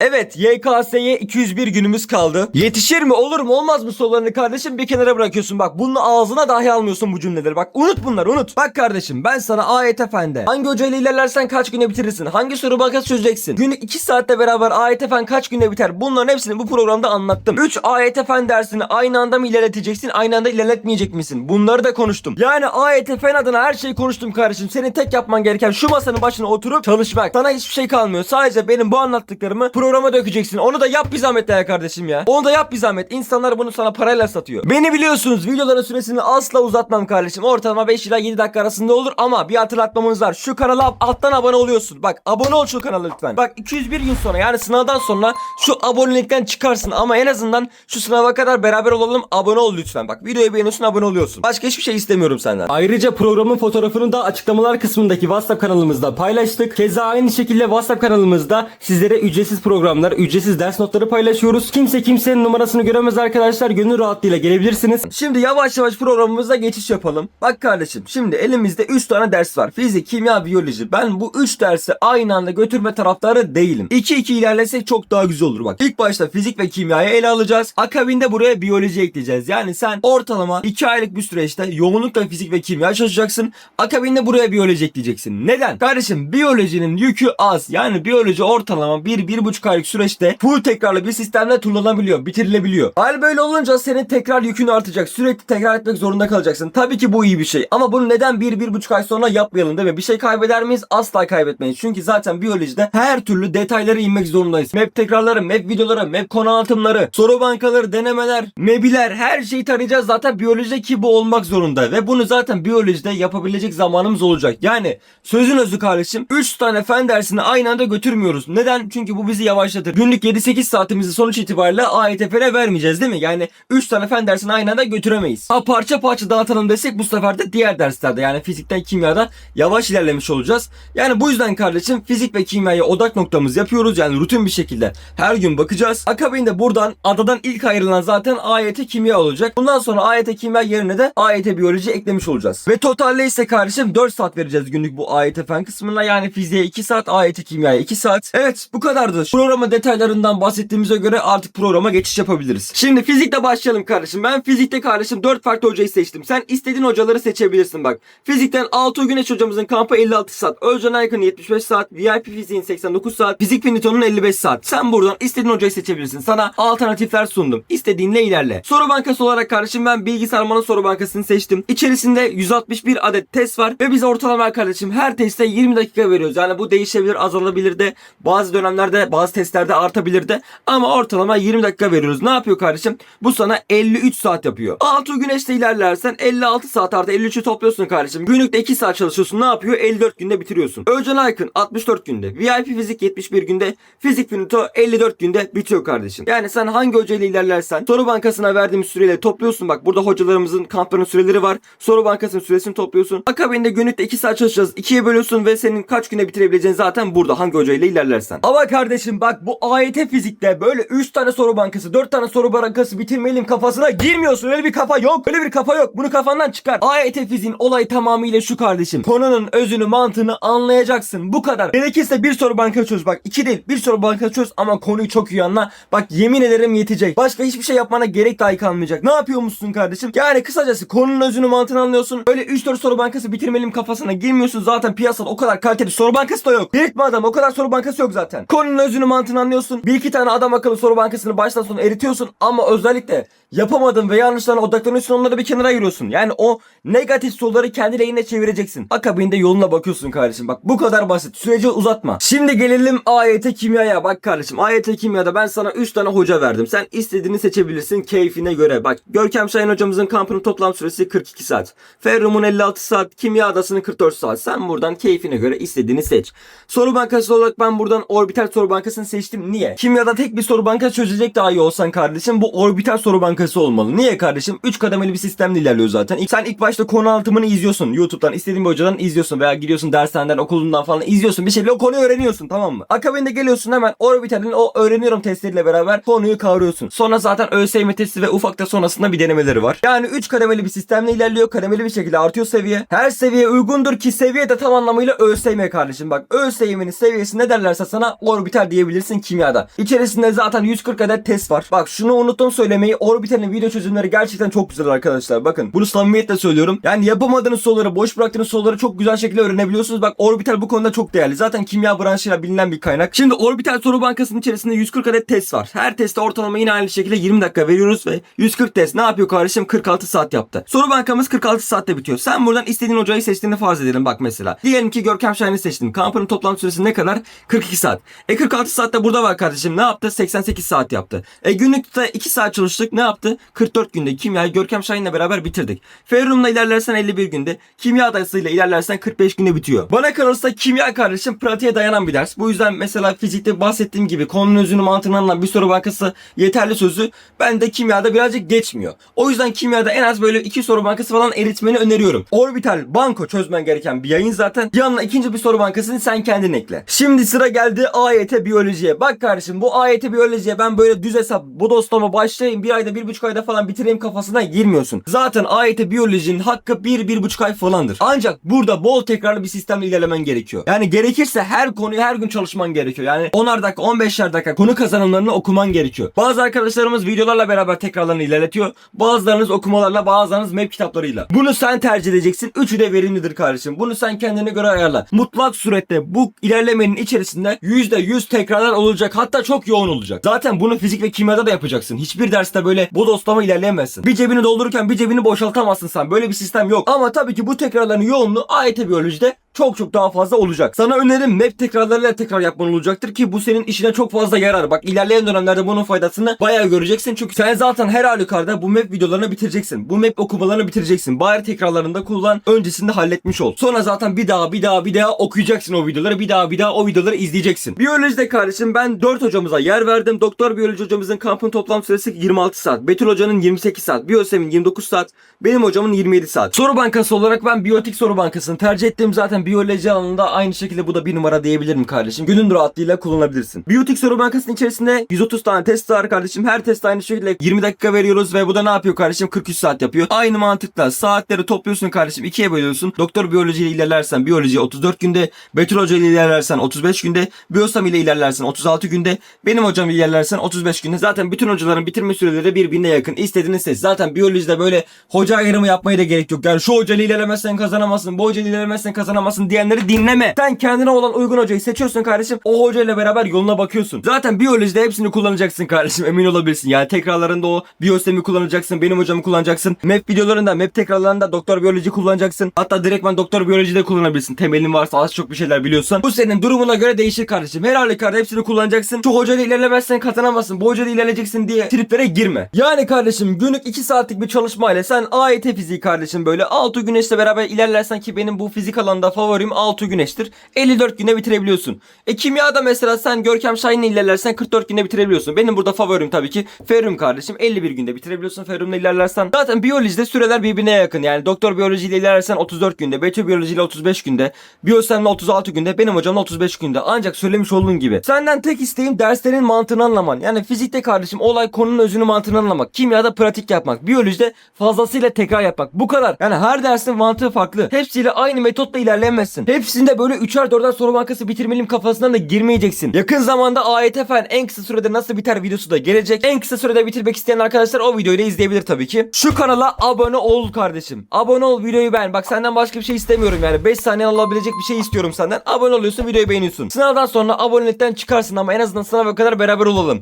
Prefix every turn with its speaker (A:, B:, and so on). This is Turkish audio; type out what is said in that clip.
A: Evet YKS'ye 201 günümüz kaldı. Yetişir mi olur mu olmaz mı sorularını kardeşim bir kenara bırakıyorsun. Bak bunun ağzına dahi almıyorsun bu cümleleri. Bak unut bunları unut. Bak kardeşim ben sana ayet fende. Hangi hocayla ilerlersen kaç güne bitirirsin? Hangi soru bankası çözeceksin? Günlük 2 saatte beraber ayet fen kaç günde biter? Bunların hepsini bu programda anlattım. 3 ayet fen dersini aynı anda mı ilerleteceksin? Aynı anda ilerletmeyecek misin? Bunları da konuştum. Yani ayet fen adına her şeyi konuştum kardeşim. Senin tek yapman gereken şu masanın başına oturup çalışmak. Sana hiçbir şey kalmıyor. Sadece benim bu anlattıklarımı programa dökeceksin. Onu da yap bir zahmet ya kardeşim ya. Onu da yap bir zahmet. İnsanlar bunu sana parayla satıyor. Beni biliyorsunuz videoların süresini asla uzatmam kardeşim. Ortalama 5 ila 7 dakika arasında olur ama bir hatırlatmamız var. Şu kanala alttan abone oluyorsun. Bak abone ol şu kanala lütfen. Bak 201 gün sonra yani sınavdan sonra şu abonelikten çıkarsın ama en azından şu sınava kadar beraber olalım. Abone ol lütfen. Bak videoyu beğeniyorsun abone oluyorsun. Başka hiçbir şey istemiyorum senden. Ayrıca programın fotoğrafını da açıklamalar kısmındaki WhatsApp kanalımızda paylaştık. Keza aynı şekilde WhatsApp kanalımızda sizlere ücretsiz programlar, ücretsiz ders notları paylaşıyoruz. Kimse kimsenin numarasını göremez arkadaşlar. Gönül rahatlığıyla gelebilirsiniz. Şimdi yavaş yavaş programımıza geçiş yapalım. Bak kardeşim şimdi elimizde 3 tane ders var. Fizik, kimya, biyoloji. Ben bu 3 dersi aynı anda götürme taraftarı değilim. 2-2 ilerlesek çok daha güzel olur bak. İlk başta fizik ve kimyayı ele alacağız. Akabinde buraya biyoloji ekleyeceğiz. Yani sen ortalama 2 aylık bir süreçte yoğunlukla fizik ve kimya çalışacaksın. Akabinde buraya biyoloji ekleyeceksin. Neden? Kardeşim biyolojinin yükü az. Yani biyoloji ortalama 1-1,5 aylık süreçte full tekrarlı bir sistemle kullanılabiliyor, bitirilebiliyor. Hal böyle olunca senin tekrar yükün artacak. Sürekli tekrar etmek zorunda kalacaksın. Tabii ki bu iyi bir şey. Ama bunu neden 1-1,5 ay sonra yapmayalım değil mi? Bir şey kaybeder miyiz? Asla kaybetmeyiz. Çünkü zaten biyolojide her türlü detaylara inmek zorundayız. Map tekrarları, map videoları, map konu anlatımları, soru bankaları, denemeler, mebiler her şeyi tarayacağız. Zaten biyolojide ki bu olmak zorunda. Ve bunu zaten biyolojide yapabilecek zamanımız olacak. Yani sözün özü kardeşim 3 tane fen dersini aynı anda götürmüyoruz. Neden? Çünkü bu bizi yavaşlatır. Günlük 7-8 saatimizi sonuç itibariyle AYTF'ye vermeyeceğiz değil mi? Yani 3 tane fen dersini aynı anda götüremeyiz. Ha parça parça dağıtalım desek bu sefer de diğer derslerde yani fizikten kimyada yavaş ilerlemiş olacağız. Yani bu yüzden kardeşim fizik ve kimyayı odak noktamız yapıyoruz. Yani rutin bir şekilde her gün bakacağız. Akabinde buradan adadan ilk ayrılan zaten AYT kimya olacak. Bundan sonra AYT kimya yerine de AYT biyoloji eklemiş olacağız. Ve totalde ise kardeşim 4 saat vereceğiz günlük bu AYT fen kısmına. Yani fiziğe 2 saat, AYT kimyaya 2 saat. Evet bu kadardı. Programın detaylarından bahsettiğimize göre artık programa geçiş yapabiliriz. Şimdi fizikle başlayalım kardeşim. Ben fizikte kardeşim 4 farklı hocayı seçtim. Sen istediğin hocaları seçebilirsin bak. Fizikten Altuğ Güneş hocamızın kampı 56 saat. Özcan Aykın 75 saat. VIP fiziğin 89 saat. Fizik Finito'nun 55 saat. Sen buradan istediğin hocayı seçebilirsin. Sana alternatifler sundum. İstediğinle ilerle. Soru bankası olarak kardeşim ben bilgisayar manı soru bankasını seçtim. İçerisinde 161 adet test var ve biz ortalama kardeşim her teste 20 dakika veriyoruz. Yani bu değişebilir, azalabilir de. Bazı dönemlerde, bazı testlerde artabilir de. Ama ortalama 20 dakika veriyoruz. Ne yapıyor kardeşim? Bu sana 53 saat yapıyor. Altı güneşte ilerlersen 56 saat artı 53'ü topluyorsun kardeşim. Günlükte 2 saat çalışıyorsun. Ne yapıyor? 54 günde bitiriyorsun. Özcan Aykın 64 günde. VIP fizik 71 günde. Fizik finito 54 günde bitiyor kardeşim. Yani sen hangi hocayla ilerlersen soru bankasına verdiğimiz süreyle topluyorsun. Bak burada hocalarımızın kampların süreleri var. Soru bankasının süresini topluyorsun. Akabinde günlükte 2 saat çalışacağız. 2'ye bölüyorsun ve senin kaç güne bitirebileceğin zaten burada hangi hocayla ilerlersen. Ama kardeşim bak bu AYT fizikte böyle 3 tane soru bankası 4 tane soru bankası bitirmeliyim kafasına girmiyorsun. Öyle bir kafa yok. Öyle bir kafa yok. Bunu kafandan çıkar. AYT fiziğin olayı tamamıyla şu kardeşim. Konunun özünü mantığını anlayacaksın. Bu kadar. Gerekirse bir soru bankası çöz. Bak iki değil bir soru bankası çöz ama konuyu çok iyi anla. Bak yemin ederim yetecek. Başka hiçbir şey yapmana gerek dahi kalmayacak. Ne yapıyormuşsun kardeşim? Yani kısacası konunun özünü mantığını anlıyorsun. Öyle 3-4 soru bankası bitirmeliyim kafasına girmiyorsun. Zaten piyasada o kadar kaliteli soru bankası da yok. Belirtme adam o kadar soru bankası yok zaten. Konunun özünü mantığını anlıyorsun. Bir iki tane adam akıllı soru bankasını baştan sona eritiyorsun ama özellikle yapamadığın ve yanlışlarına odaklanıyorsun onları bir kenara ayırıyorsun. Yani o negatif soruları kendi lehine çevireceksin. Akabinde yoluna bakıyorsun kardeşim. Bak bu kadar basit. Süreci uzatma. Şimdi gelelim AYT kimyaya. Bak kardeşim AYT kimyada ben sana 3 tane hoca verdim. Sen istediğini seçebilirsin keyfine göre. Bak Görkem Şahin hocamızın kampının toplam süresi 42 saat. Ferrum'un 56 saat. Kimya adasının 44 saat. Sen buradan keyfine göre istediğini seç. Soru bankası olarak ben buradan orbital soru bankasını seçtim. Niye? Kimyada tek bir soru bankası çözecek daha iyi olsan kardeşim bu orbital soru bankası olmalı. Niye kardeşim? 3 kademeli bir sistemle ilerliyor zaten. Sen ilk başta konu anlatımını izliyorsun. YouTube'dan istediğin bir hocadan izliyorsun veya gidiyorsun dershaneden okulundan falan izliyorsun. Bir şekilde o konuyu öğreniyorsun tamam mı? Akabinde geliyorsun hemen orbitalin o öğreniyorum testleriyle beraber konuyu kavruyorsun. Sonra zaten ÖSYM testi ve ufakta sonrasında bir denemeleri var. Yani 3 kademeli bir sistemle ilerliyor. Kademeli bir şekilde artıyor seviye. Her seviye uygundur ki seviye de tam anlamıyla ÖSYM kardeşim. Bak ÖSYM'nin seviyesi ne derlerse sana orbital diyebilirim. yapabilirsin kimyada. İçerisinde zaten 140 adet test var. Bak şunu unuttum söylemeyi. Orbital'in video çözümleri gerçekten çok güzel arkadaşlar. Bakın bunu samimiyetle söylüyorum. Yani yapamadığınız soruları, boş bıraktığınız soruları çok güzel şekilde öğrenebiliyorsunuz. Bak Orbital bu konuda çok değerli. Zaten kimya branşıyla bilinen bir kaynak. Şimdi Orbital soru bankasının içerisinde 140 adet test var. Her teste ortalama yine aynı şekilde 20 dakika veriyoruz ve 140 test ne yapıyor kardeşim? 46 saat yaptı. Soru bankamız 46 saatte bitiyor. Sen buradan istediğin hocayı seçtiğini farz edelim bak mesela. Diyelim ki Görkem Şahin'i seçtin. Kampının toplam süresi ne kadar? 42 saat. E 46 saatte burada var kardeşim. Ne yaptı? 88 saat yaptı. E günlükte 2 saat çalıştık. Ne yaptı? 44 günde kimyayı Görkem Şahin'le beraber bitirdik. Ferrum'la ilerlersen 51 günde. Kimya adasıyla ilerlersen 45 günde bitiyor. Bana kalırsa kimya kardeşim pratiğe dayanan bir ders. Bu yüzden mesela fizikte bahsettiğim gibi konunun özünü mantığını anlayan bir soru bankası yeterli sözü bende kimyada birazcık geçmiyor. O yüzden kimyada en az böyle iki soru bankası falan eritmeni öneriyorum. Orbital banko çözmen gereken bir yayın zaten. Yanına ikinci bir soru bankasını sen kendin ekle. Şimdi sıra geldi AYT biyolojiye. Bak kardeşim bu AYT biyolojiye ben böyle düz hesap bodoslama başlayayım bir ayda bir buçuk ayda falan bitireyim kafasına girmiyorsun. Zaten AYT biyolojinin hakkı bir bir buçuk ay falandır. Ancak burada bol tekrarlı bir sistemle ilerlemen gerekiyor. Yani gerekirse her konuyu her gün çalışman gerekiyor. Yani 10'ar dakika 15'er dakika konu kazanımlarını okuman gerekiyor. Bazı arkadaşlarımız videolarla beraber tekrarlarını ilerletiyor. Bazılarınız okumalarla bazılarınız map kitaplarıyla. Bunu sen tercih edeceksin. Üçü de verimlidir kardeşim. Bunu sen kendine göre ayarla. Mutlak surette bu ilerlemenin içerisinde %100 tekrarlar olacak. Hatta çok yoğun olacak. Zaten bunu fizik ve kimyada da yapacaksın. Hiçbir derste böyle bodoslama ilerleyemezsin. Bir cebini doldururken bir cebini boşaltamazsın sen. Böyle bir sistem yok. Ama tabii ki bu tekrarların yoğunluğu AYT biyolojide çok çok daha fazla olacak. Sana önerim map tekrarlarıyla tekrar yapman olacaktır ki bu senin işine çok fazla yarar. Bak ilerleyen dönemlerde bunun faydasını bayağı göreceksin. Çünkü sen zaten her halükarda bu map videolarını bitireceksin. Bu map okumalarını bitireceksin. Bari tekrarlarında kullan. Öncesinde halletmiş ol. Sonra zaten bir daha bir daha bir daha okuyacaksın o videoları. Bir daha bir daha o videoları izleyeceksin. Biyolojide kardeşim ben 4 hocamıza yer verdim. Doktor biyoloji hocamızın kampın toplam süresi 26 saat. Betül hocanın 28 saat. Biyosem'in 29 saat. Benim hocamın 27 saat. Soru bankası olarak ben biyotik soru bankasını tercih ettim. Zaten biyoloji alanında aynı şekilde bu da bir numara diyebilirim kardeşim. Gönül rahatlığıyla kullanabilirsin. Biyotik soru bankasının içerisinde 130 tane test var kardeşim. Her test aynı şekilde 20 dakika veriyoruz ve bu da ne yapıyor kardeşim? 43 saat yapıyor. Aynı mantıkla saatleri topluyorsun kardeşim. ikiye bölüyorsun. Doktor biyoloji ile ilerlersen biyoloji 34 günde. Betül ile ilerlersen 35 günde. Biyosam ile ilerlersen 36 günde. Benim hocam ile ilerlersen 35 günde. Zaten bütün hocaların bitirme süreleri birbirine yakın. İstediğiniz seç. Zaten biyolojide böyle hoca ayrımı yapmaya da gerek yok. Yani şu hoca ile ilerlemezsen kazanamazsın. Bu hoca ile ilerlemezsen kazanamazsın diyenleri dinleme. Sen kendine olan uygun hocayı seçiyorsun kardeşim. O hoca ile beraber yoluna bakıyorsun. Zaten biyolojide hepsini kullanacaksın kardeşim. Emin olabilirsin. Yani tekrarlarında o biyosemi kullanacaksın. Benim hocamı kullanacaksın. Map videolarında, map tekrarlarında doktor biyoloji kullanacaksın. Hatta direktmen doktor biyoloji de kullanabilirsin. Temelin varsa az çok bir şeyler biliyorsan. Bu senin durumuna göre değişir kardeşim. Her halükarda hepsini kullanacaksın. Şu hocayla ilerlemezsen kazanamazsın. Bu hocayla ilerleyeceksin diye triplere girme. Yani kardeşim günlük 2 saatlik bir çalışmayla sen AYT fiziği kardeşim böyle 6 güneşle beraber ilerlersen ki benim bu fizik alanında favorim 6 güneştir. 54 günde bitirebiliyorsun. E kimyada mesela sen Görkem Şahin'le ilerlersen 44 günde bitirebiliyorsun. Benim burada favorim tabii ki Ferrum kardeşim. 51 günde bitirebiliyorsun Ferrum'la ilerlersen. Zaten biyolojide süreler birbirine yakın. Yani doktor biyolojiyle ilerlersen 34 günde, betö biyolojiyle 35 günde, biyosemle 36 günde, benim hocamla 35 günde. Ancak söylemiş olduğum gibi. Senden tek isteğim derslerin mantığını anlaman. Yani fizikte kardeşim olay konunun özünü mantığını anlamak. Kimyada pratik yapmak. Biyolojide fazlasıyla tekrar yapmak. Bu kadar. Yani her dersin mantığı farklı. Hepsiyle aynı metotla ilerleyemezsin. Hepsinde böyle 3'er 4'er soru bankası bitirmeliyim kafasından da girmeyeceksin. Yakın zamanda AYT fen en kısa sürede nasıl biter videosu da gelecek. En kısa sürede bitirmek isteyen arkadaşlar o videoyu da izleyebilir tabii ki. Şu kanala abone ol kardeşim. Abone ol videoyu beğen. Bak senden başka bir şey istemiyorum yani. 5 saniye alabilecek bir şey istiyorum senden. Abone oluyorsun videoyu beğeniyorsun. Sınavdan sonra abonelikten çıkarsın ama en azından sınava kadar beraber olalım.